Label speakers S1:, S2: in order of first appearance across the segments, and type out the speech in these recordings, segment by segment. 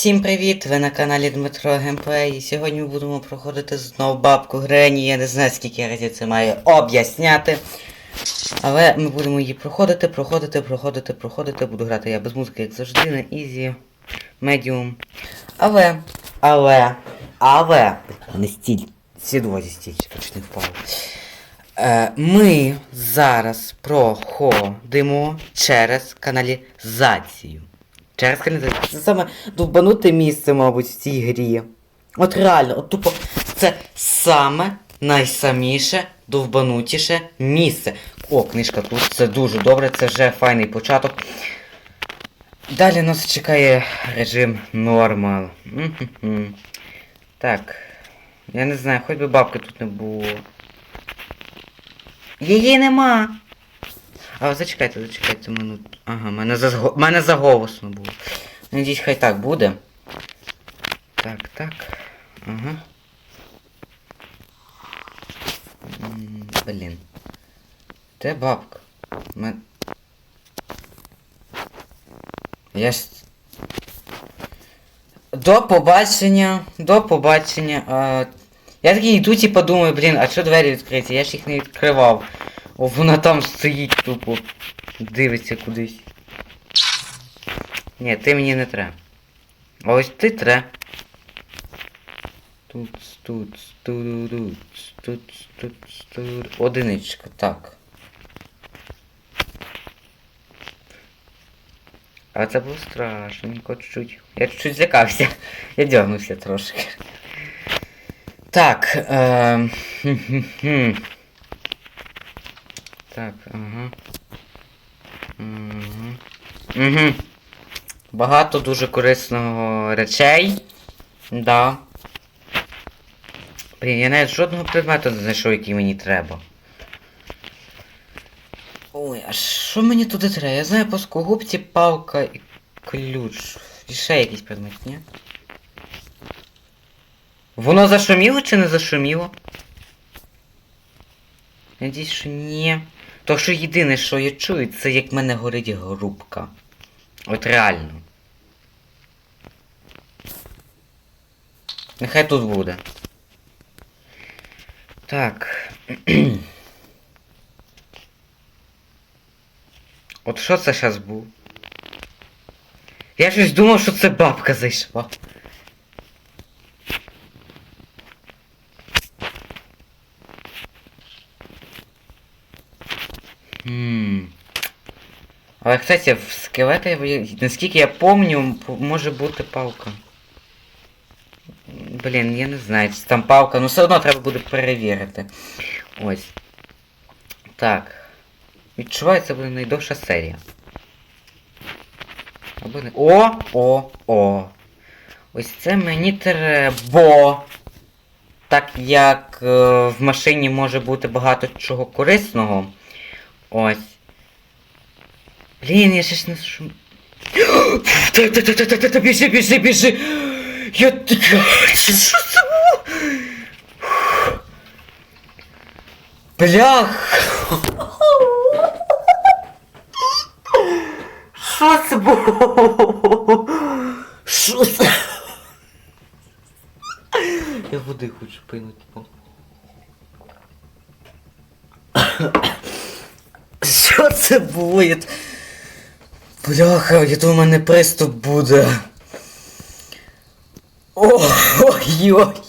S1: Всім привіт! Ви на каналі Дмитро Геймплей. І сьогодні будемо проходити знову бабку Грені. Я не знаю скільки разів це маю об'ясняти. Але ми будемо її проходити, проходити, проходити, проходити. Буду грати я без музики, як завжди, на Ізі, Медіум. Але, але, але, не стіль, сідло зі стіль, точно впало. Е, ми зараз проходимо через каналізацію. Через каналізацію. Це саме довбануте місце, мабуть, в цій грі. От реально, от тупо, це саме найсаміше, довбанутіше місце. О, книжка тут, це дуже добре, це вже файний початок. Далі нас чекає режим нормал. Так. Я не знаю, хоч би бабки тут не було. Її нема. А зачекайте, зачекайте минут. Ага, мене за мене заголосно було. Надіюсь, хай так буде. Так, так. Ага. Блін. Де бабка? Мен... Я ж... До побачення, до побачення. А... Я такий йду і подумаю, блін, а що двері відкриті? Я ж їх не відкривав. О, вона там стоїть тупо. Дивиться кудись. Ні, ти мені не треба. Ось ти тре. Тут, тут, тут, тут, тут, тут. Одиничка, так. А це було страшненько чуть-чуть. Я чуть-чуть злякався. Я дернувся трошки. Так, ем... Так, ага. Угу. Угу. Багато дуже корисного речей. Да. Блін, я навіть жодного предмету не знайшов, який мені треба. Ой, а що мені туди треба? Я знаю плоскогубці, палка і ключ. І ще якийсь предмет, ні? Воно зашуміло чи не зашуміло? Надіюсь, що ні. То що єдине, що я чую, це як в мене горить грубка. От реально. Нехай тут буде. Так. От що це зараз був? Я щось думав, що це бабка зайшла. Кстати, в скелета, наскільки я помню, може бути палка. Блін, я не знаю, чи там палка, ну все одно треба буде перевірити. Ось. Так. Відчуваю, це буде найдовша серія. Або не. О! О! О! Ось це мені треба. Так як е, в машині може бути багато чого корисного. Ось. Блін, я ще не шум. Та-та-та-та-та, біжи, біжи, біжи! Я така. Що це було? Блях! Що це було? Що це? Я води хочу пинути. Що це було? Бляха, я думаю, у мене приступ буде. Ой-ой-ой.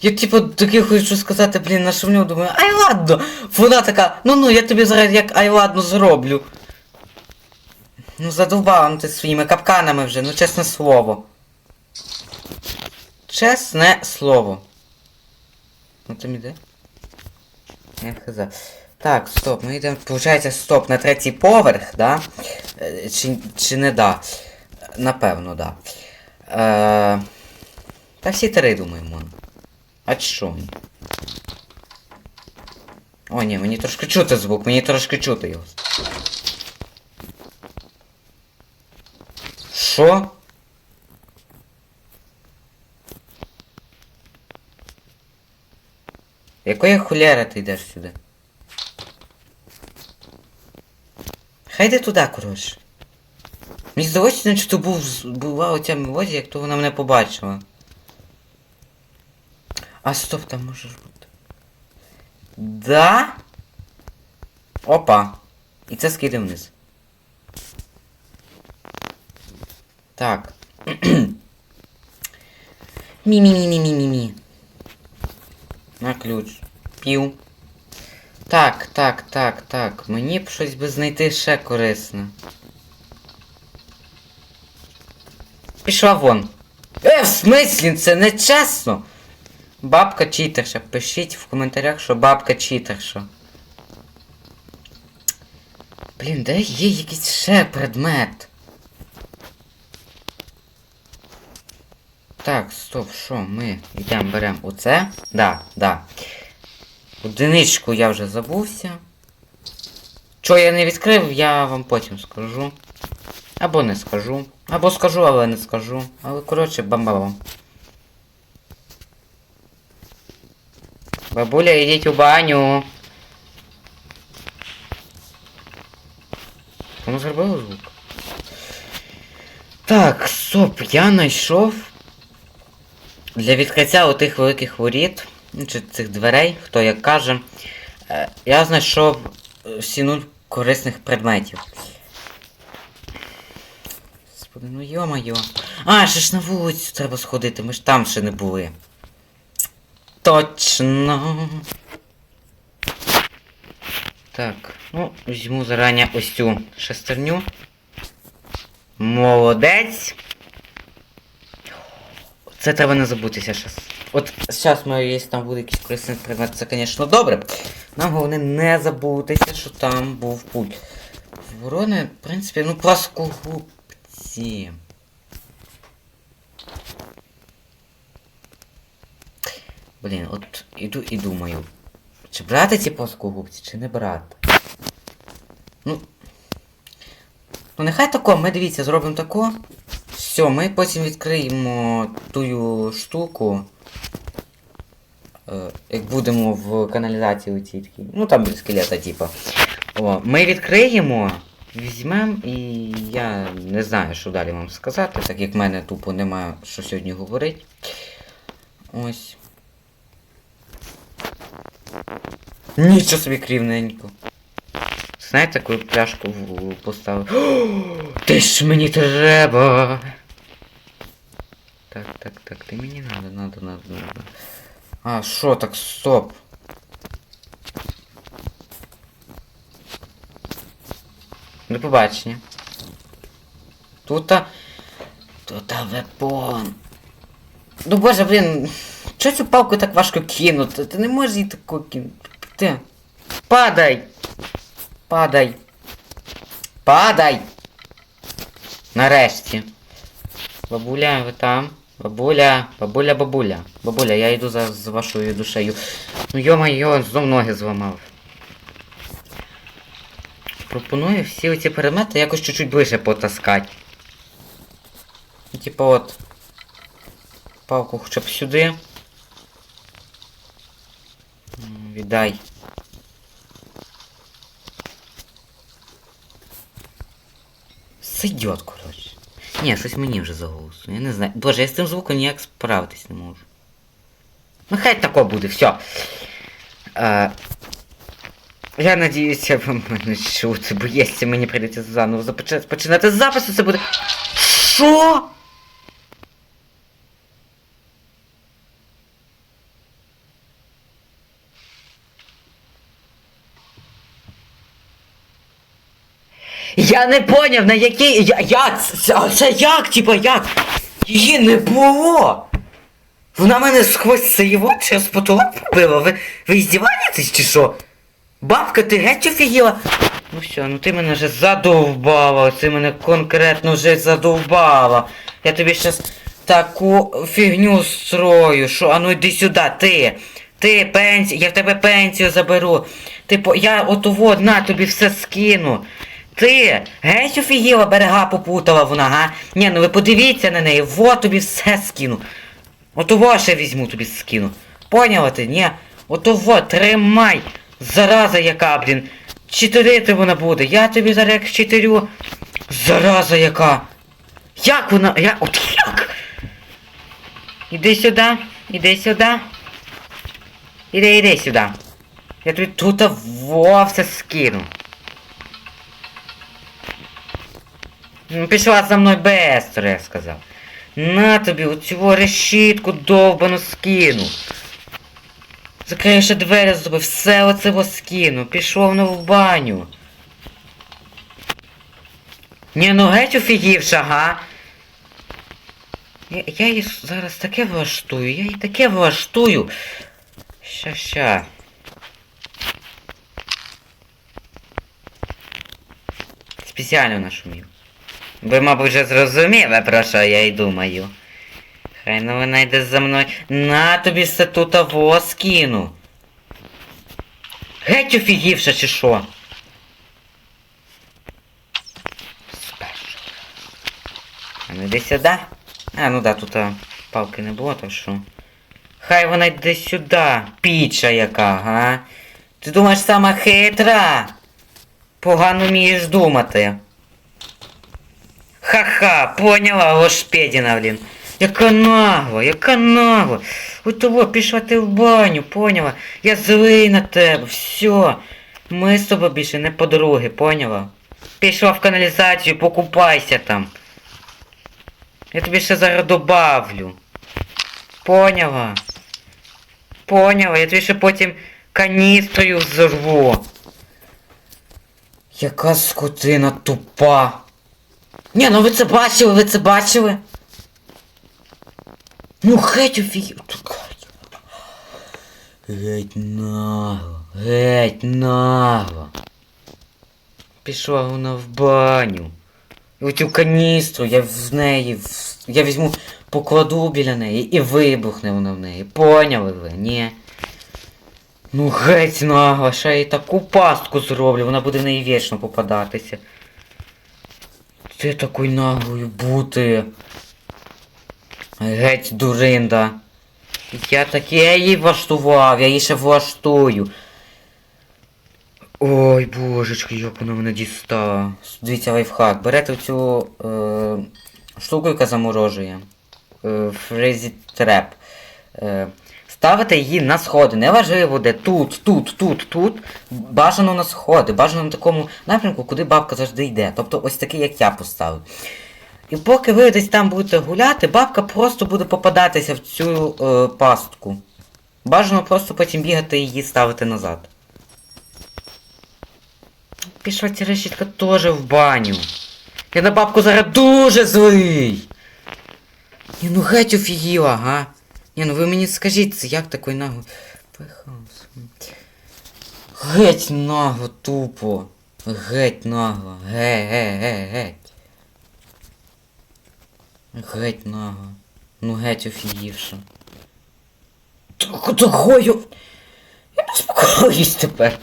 S1: Я типу таки хочу сказати, блін, нашумлю, думаю, ай ладно. Вона така, ну ну я тобі зараз як ай ладно зроблю. Ну задовбала ти своїми капканами вже, ну чесне слово. Чесне слово. Ну там іде? Я хз. Так, стоп, ми йдемо, получається, стоп, на третій поверх, да? Е, Чи, чи не да? Напевно, да. Е, та всі три, думаю, мон. А що? О, ні, мені трошки чути звук, мені трошки чути його. Що? Якої хуляри ти йдеш сюди? Хай туди, коротше. Мені здалося, що був, з- була оця мелодія, як то вона мене побачила. А стоп, там може бути. Да? Опа. І це скиде вниз. Так. Мі-мі-мі-мі-мі-мі. На ключ. Пів. Так, так, так, так. Мені б щось би знайти ще корисне. Пішла вон. Е, в смислі, це не чесно. Бабка читерша. Пишіть в коментарях, що бабка читерша. Блін, де є якийсь ще предмет? Так, стоп, що, ми йдемо, беремо оце. Да, да. Одиничку я вже забувся. Що я не відкрив, я вам потім скажу. Або не скажу. Або скажу, але не скажу. Але коротше, бам-бам. Бабуля, йдіть у баню. Воно зробило звук. Так, стоп, я знайшов для відкриття отих великих воріт, чи цих дверей, хто як каже, е, я знайшов е, стіну корисних предметів. Господи, ну йо-моє. А, ще ж на вулицю треба сходити, ми ж там ще не були. Точно. Так, ну, візьму зарані ось цю шестерню. Молодець. Це треба не забутися зараз. От зараз ми, якщо там буде якийсь корисний предмет, це, звісно, добре. Нам головне не забутися, що там був путь. Ворони, в принципі, ну пласкогубці. Блін, от іду і думаю. Чи брати ці плоскогубці, чи не брати? Ну. Ну нехай тако, ми дивіться, зробимо тако. Все, ми потім відкриємо тую штуку. Е, як будемо в каналізації у цій такій. Ну там скелета, типа. О, ми відкриємо, візьмемо і я не знаю, що далі вам сказати, так як в мене тупо немає що сьогодні говорити. Ось. Нічого собі крівненько. Знаєте, таку пляшку поставив. О, Ти ж мені треба. Так, так, так, ти мені надо, надо, надо, надо. А, що так, стоп. До побачення. Тута. Тута вепон. Ну боже, блін. Чого цю палку так важко кинути? Ти не можеш її таку кинути. Ти. Падай! Падай. Падай! Нарешті. Бабуля, ви там? Бабуля, бабуля, бабуля. Бабуля, я йду за, за вашою душею. Ну йо-майо, знов ноги зламав. Пропоную всі оці предмети якось чуть-чуть ближче потаскати. Ну, Типа от. Палку хоча б сюди. Віддай. Коротше. Ні, щось мені вже заголосу. Я не знаю. Боже, я з цим звуком ніяк справитись не можу. Ну хай тако буде, все. А, я надіюся, ви мене чути, бо якщо мені прийдеться заново започинати починати з запису, це буде. Що? Я не поняв, на який. Я, як? Це, це як, типа, як? Її не було! Вона мене сквозь цеєво через потолок побила. Ви, ви іздіваєтесь чи що? Бабка, ти геть офігіла? Ну все, ну ти мене вже задовбала, ти мене конкретно вже задовбала. Я тобі щас таку фігню строю, що а ну йди сюди, ти. Ти пенсію, я в тебе пенсію заберу. Ти по. Я отово на тобі все скину. Ти геть офігіла, берега попутала вона, га? Ні, ну ви подивіться на неї, во тобі все скину. Отого ще візьму тобі скину. Поняла ти? Ні? Отого, тримай! Зараза яка, блін. Чотирити вона буде. Я тобі зараз як чотирю. Зараза яка! Як вона? Я... От як? Іди сюди, іди сюди. Іди, іди сюди. Я тобі тут вовсе скину. Пішла за мною бестро, я сказав. На тобі оцю решітку довбану скину. Закрию ще двері з тобою, все оце во скину. Пішов воно в баню. Ні, ну геть офігівша, га? Я, я їй зараз таке влаштую, я їй таке влаштую. Ща, ща. Спеціально нашумів. Ви, мабуть, вже зрозуміли, про що я й думаю. Хай ну вона йде за мною. На тобі все тут аво скину. Геть офігівша чи що? А ну йди сюди. А, ну да, тут а, палки не було, так що. Хай вона йде сюди, піча яка, га? Ти думаєш сама хитра? Погано вмієш думати. Ха-ха, поняла, лошпедіна, блін. Яка нагла, яка нагла. От того, пішла ти в баню, поняла? Я злий на тебе, все. Ми з тобою більше не подруги, поняла? Пішла в каналізацію, покупайся там. Я тобі ще зараз добавлю. Поняла? Поняла, я тобі ще потім каністрою взорву. Яка скотина тупа. Ні, ну ви це бачили, ви це бачили? Ну геть офігів. Геть нагло, геть нагло. Пішла вона в баню. І оцю каністру я в неї. в- Я візьму, покладу біля неї і вибухне вона в неї. Поняли ви? Ні. Ну геть нагло, ще й таку пастку зроблю, вона буде в неї вічно попадатися. Ти такою наглою бути. Геть дуринда. Я таке її влаштував, я її ще влаштую. Ой, божечки, як вона мене дістала. Дивіться лайфхак. Берете цю е, штуку, яка заморожує. Е, Фрезі треп. Е, ставите її на сходи. Неважливо де. Тут, тут, тут, тут. Бажано на сходи. Бажано на такому напрямку, куди бабка завжди йде. Тобто ось такий, як я поставив. І поки ви десь там будете гуляти, бабка просто буде попадатися в цю е, пастку. Бажано просто потім бігати і її ставити назад. Пішла ця теж в баню. Я на бабку зараз дуже злий. Ну геть офігіла, га? Ні, ну ви мені скажіть, це як такий нагло. Пихався. Геть нагло, тупо. Геть нагло. Ге, ге, ге, геть. Геть нагло. Ну геть офігівша. Так такою. Я не спокоюсь тепер.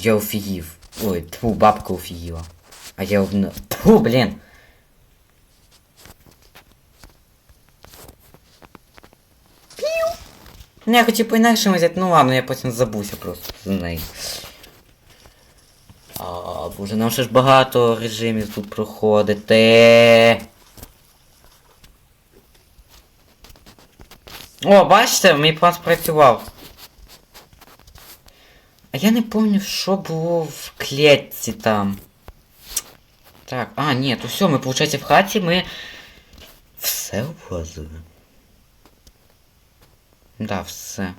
S1: Я офігів. Ой, тьфу, бабка офігіла. А я обна... Тьфу, блін. Піу. Ну, я хотів по-інакшому взяти, ну ладно, я потім забуся просто з неї. А, боже, нам ще ж багато режимів тут проходити. О, бачите, мій план спрацював. А я не пам'ятаю, що було в клітці там. Так, а, ні, то все, ми, виходить, в хаті ми все облазили. Да, все.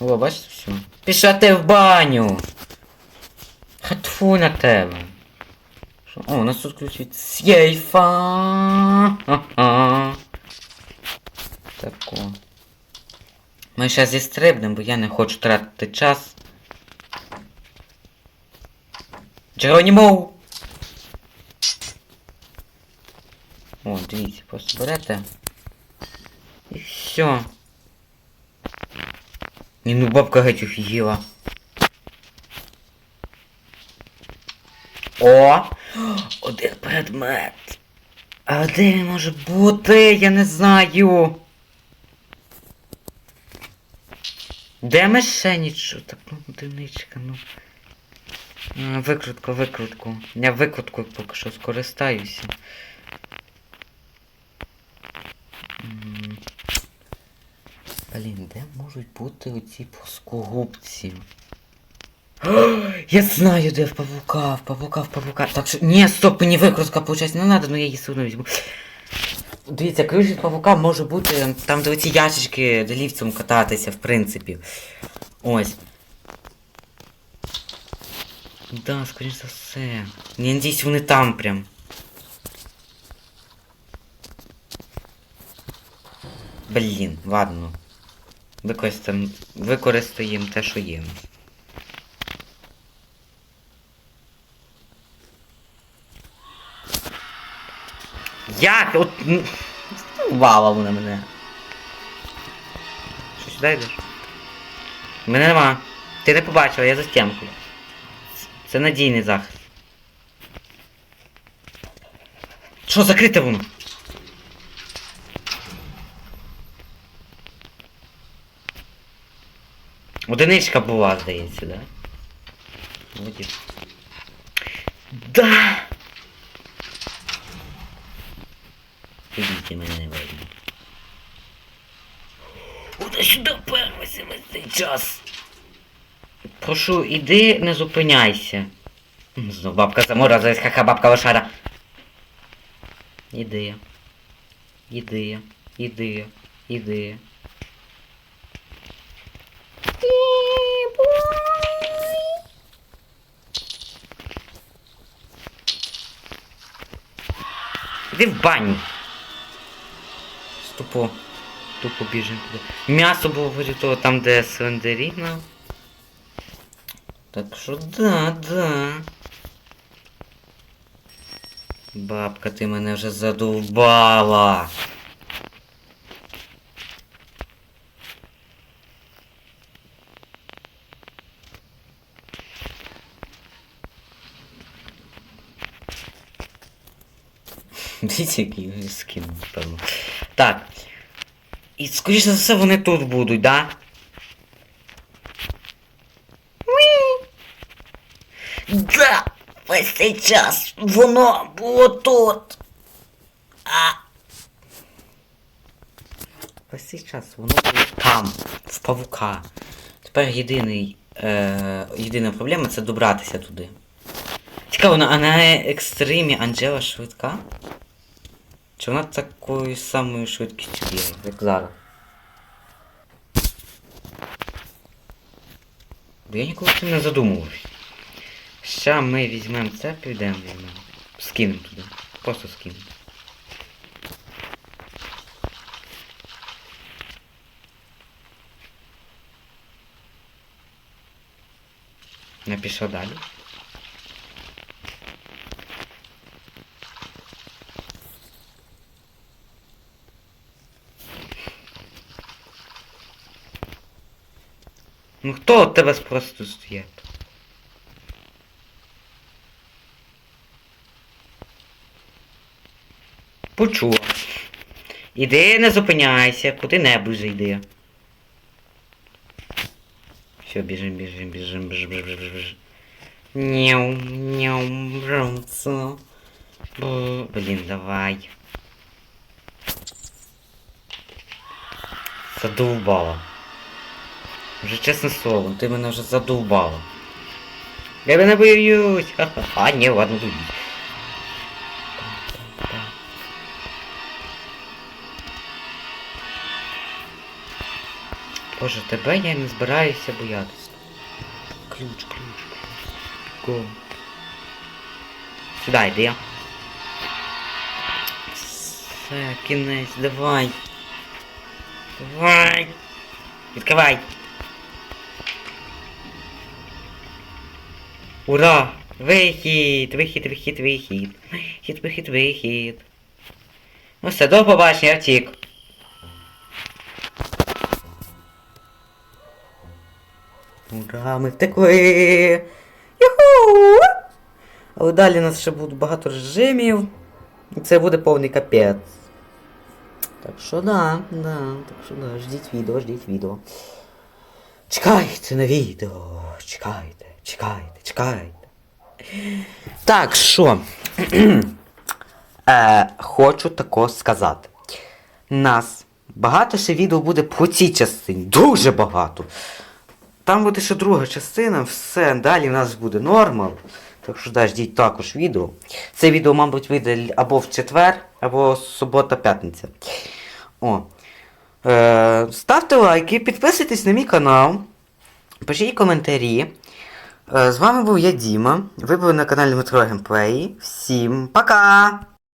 S1: О, бачите, все. Пішла ти в баню! Хатфу на тебе. О, у нас тут ключ від сейфа. Ха-ха. Тако. Ми ще зістрибнемо, бо я не хочу тратити час. Джеронімо! О, дивіться, просто берете. І все. Ні, ну бабка геть офігіла. О! Один предмет. А де він може бути? Я не знаю. Де мишенічу? Так, ну, одиничка, ну. Викрутку, викрутку. Я викруткою поки що скористаюся. Блін, де можуть бути оці плоскогубці? Я знаю, де в павука, в павука, в павука. Так що. Ні, стоп, мені викрутка получається не надо, ну я її все візьму. Дивіться, ключ від павука може бути там, де оці ящички де лівцем кататися, в принципі. Ось. Да, скоріш за все. Я надіюсь, вони там прям. Блін, ладно. Використаємо, використаємо те, що є. Як? От... Вала вона мене. Що сюди йдеш? Мене нема. Ти не побачила, я за стінкою. Це надійний захист. Що, закрите воно? Одиничка була, здається, да? Вроді. Да! Ідіть мене не видно. Куди сюди перлася весь цей час? Прошу, іди, не зупиняйся. Знов бабка заморозилась, ха-ха, бабка лошара. Іди. Іди. Іди. Іди. Іди в баню. Тупо. Тупо біжимо туди. М'ясо було вроді там, де слендеріна. Так що да, да. Бабка, ти мене вже задовбала. Дивіться, який скин, напевно. Так. І скоріше за все вони тут будуть, да? Да! Весь цей час воно було тут. А. Весь цей час воно було там, в павука. Тепер єдиний, е, єдина проблема це добратися туди. Цікаво, а на екстримі Анджела швидка? Чи вона такою самою швидкістю бігає, як зараз? Бо я ніколи цим не задумувався. Ща ми візьмемо це, підемо візьмемо. Скинемо туди. Просто скинемо. Не пішла далі. Ну хто от тебе просто стоїть? Почула. Іди, не зупиняйся, куди-небудь зайди. Все, біжим, біжим, біжим, біжим, біжим, біжим, біжим. Няу, няу, брамцо. Бу, Блін, давай. Задовбала. Вже чесне слово, ти мене вже задовбала. Я тебе не боюсь. Ха-ха-ха, ні, ладно, боюсь. Боже, тебе я не збираюся боятися. Ключ, ключ, ключ. Го. Сюди йди. Все, кінець, давай. Давай. Відкривай. Ура! Вихід! Вихід, вихід, вихід. Вихід, вихід, вихід. Ну все, до побачення, я втік. Ура, ми втекли! Але далі у нас ще буде багато режимів. І це буде повний капець. Так що да, да, так що да, ждіть відео, ждіть відео. Чекайте на відео. Чекайте, чекайте, чекайте. Так, що? е, хочу тако сказати. Нас багато ще відео буде по цій частині. Дуже багато. Там буде ще друга частина, все, далі в нас буде нормал. Так що да, ждіть також відео. Це відео, мабуть, вийде або в четвер, або субота-п'ятниця. О. Е, ставте лайки, підписуйтесь на мій канал, пишіть коментарі. Е, з вами був я Діма. Ви були на каналі Метро Геймплей. Всім пока!